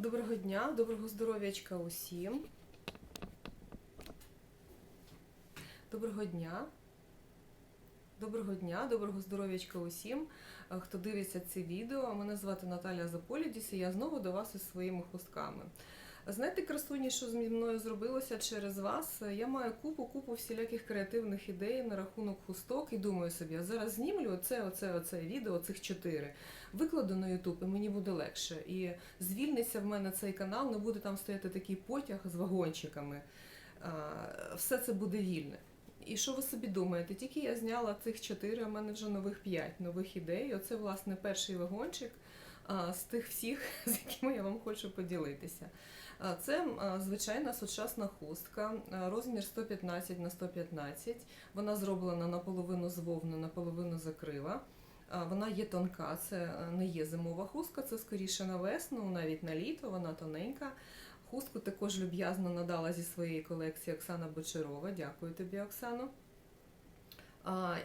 Доброго дня, доброго здоров'ячка усім. Доброго дня. Доброго дня, доброго здоров'ячка усім, е, хто дивиться це відео. Мене звати Наталя Заполідіс і я знову до вас із своїми хустками. Знаєте, красуні, що зі мною зробилося через вас? Я маю купу купу всіляких креативних ідей на рахунок хусток і думаю собі, я зараз знімлю оце, оце, оце відео, цих чотири. Викладу на Ютуб, і мені буде легше. І звільниться в мене цей канал, не буде там стояти такий потяг з вагончиками. Все це буде вільне. І що ви собі думаєте? Тільки я зняла цих чотири, а в мене вже нових п'ять нових ідей. Оце, власне, перший вагончик з тих всіх, з якими я вам хочу поділитися. Це звичайна сучасна хустка, розмір 115 на 115. Вона зроблена наполовину з вовни, наполовину. А, Вона є тонка, це е, не є зимова хустка, це скоріше на весну, навіть на літо, вона тоненька. Хустку також люб'язно надала зі своєї колекції Оксана Бочарова. Дякую тобі, Оксано.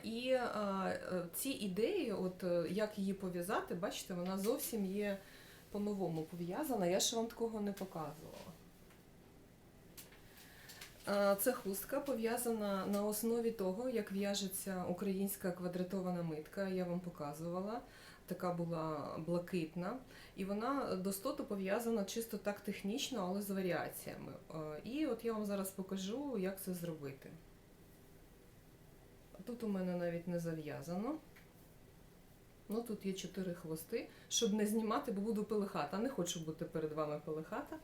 І е, ці ідеї, от е, як її пов'язати, бачите, вона зовсім є по-новому пов'язана. Я ж вам такого не показувала. Це хустка пов'язана на основі того, як в'яжеться українська квадратована митка. Я вам показувала. Така була блакитна, і вона достоту пов'язана чисто так технічно, але з варіаціями. Е, І от я вам зараз покажу, як це зробити. Тут у мене навіть не зав'язано. Ну, тут є чотири хвости. Щоб не знімати, бо буду пилихата. Не хочу бути перед вами пилихата.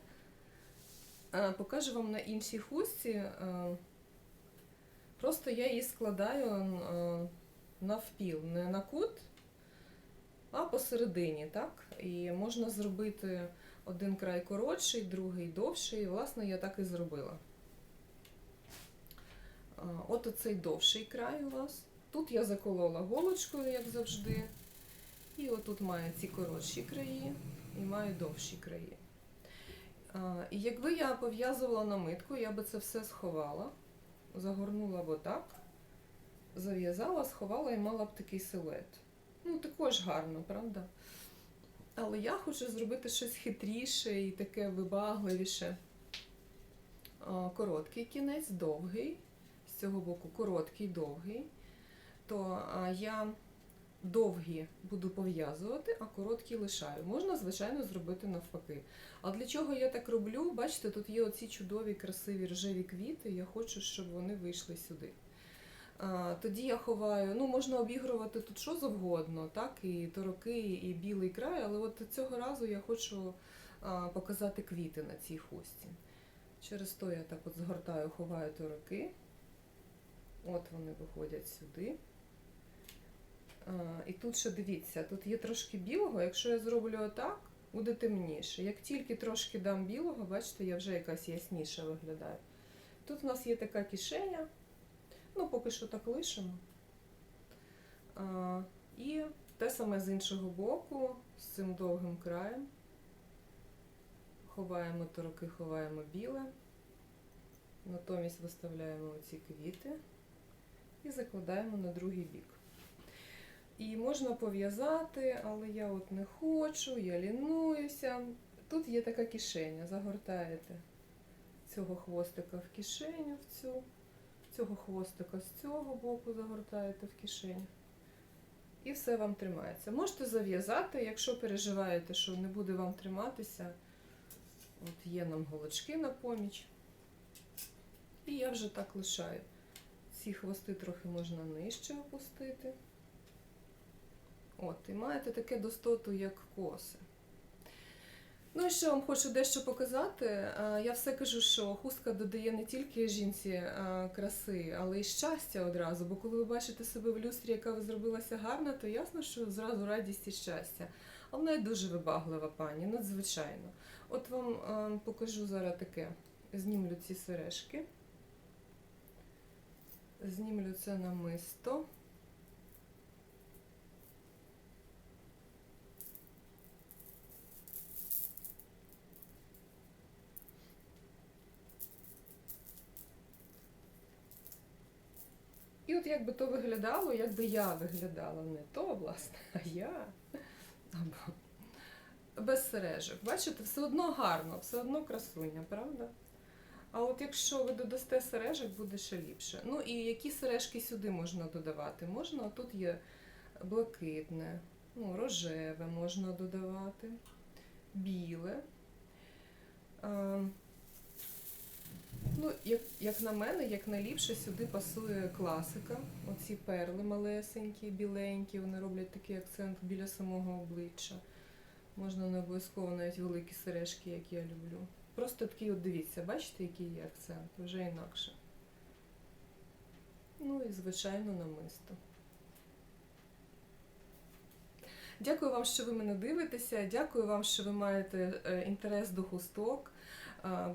Покажу вам на іншій хустці. Просто я її складаю навпіл, не на кут, а посередині, так? І можна зробити один край коротший, другий довший. І, власне, я так і зробила. От оцей довший край у вас. Тут я заколола голочкою, як завжди. І отут маю ці коротші краї і маю довші краї. І якби я пов'язувала намитку, я би це все сховала, загорнула б отак, зав'язала, сховала і мала б такий силует. Ну, також гарно, правда? Але я хочу зробити щось хитріше і таке вибагливіше. Короткий кінець, довгий. Цього боку короткий, довгий. То я довгі буду пов'язувати, а короткі лишаю. Можна, звичайно, зробити навпаки. А для чого я так роблю? Бачите, тут є оці чудові, красиві рожеві квіти. Я хочу, щоб вони вийшли сюди. Тоді я ховаю, ну можна обігрувати тут що завгодно, так, і тороки, і білий край, але от цього разу я хочу показати квіти на цій хусті. Через то я так от згортаю, ховаю тороки. От вони виходять сюди. А, і тут ще дивіться, тут є трошки білого. Якщо я зроблю отак, буде темніше. Як тільки трошки дам білого, бачите, я вже якась ясніша виглядаю. Тут у нас є така кишеня. Ну, поки що так лишимо. А, і те саме з іншого боку, з цим довгим краєм. Ховаємо тороки, ховаємо біле. Натомість виставляємо оці квіти і закладаємо на другий бік. І можна пов'язати, але я от не хочу, я лінуюся. Тут є така кишеня, загортаєте цього хвостика в кишеню в цю цього хвостика з цього боку загортаєте в кишеню. І все вам тримається. Можете зав'язати, якщо переживаєте, що не буде вам триматися. От є нам голочки на поміч. І я вже так лишаю. Ці хвости трохи можна нижче опустити. От, і маєте таке достоту, як коси. Ну і ще вам хочу дещо показати. Я все кажу, що хустка додає не тільки жінці краси, але й щастя одразу. Бо коли ви бачите себе в люстрі, яка ви зробилася гарна, то ясно, що зразу радість і щастя. А вона й дуже вибаглива пані, надзвичайно. От вам покажу зараз таке. Знімлю ці сережки. Знімлю це намисто. І от як би то виглядало, як би я виглядала, не то, власне, а я. Або... без сережок. Бачите, все одно гарно, все одно красуня, правда? А от якщо ви додасте сережок, буде ще ліпше. Ну і які сережки сюди можна додавати? Можна, тут є блакитне, ну, рожеве можна додавати, біле. Ну, як, як на мене, як найліпше сюди пасує класика. Оці перли малесенькі, біленькі, вони роблять такий акцент біля самого обличчя. Можна не обов'язково навіть великі сережки, як я люблю. Просто такий от дивіться, бачите, який є акцент, вже інакше. Ну і звичайно намисто. Дякую вам, що ви мене дивитеся. Дякую вам, що ви маєте е, інтерес до хусток.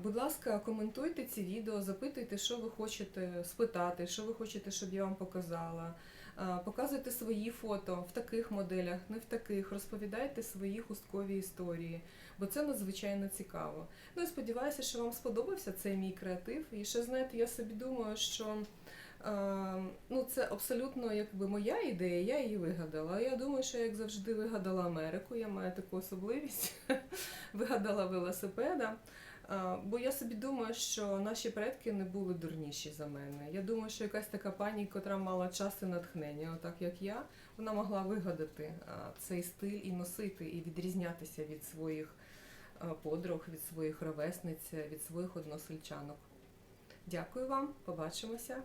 Будь ласка, коментуйте ці відео, запитуйте, що ви хочете спитати, що ви хочете, щоб я вам показала. Показуйте свої фото в таких моделях, не в таких. Розповідайте свої хусткові історії, бо це надзвичайно цікаво. Ну і сподіваюся, що вам сподобався цей мій креатив. І ще знаєте, я собі думаю, що ну, це абсолютно якби моя ідея, я її вигадала. Я думаю, що як завжди вигадала Америку, я маю таку особливість, вигадала велосипеда. Бо я собі думаю, що наші предки не були дурніші за мене. Я думаю, що якась така пані, котра мала час і натхнення, отак як я, вона могла вигадати цей стиль і носити, і відрізнятися від своїх подруг, від своїх ровесниць, від своїх односельчанок. Дякую вам, побачимося.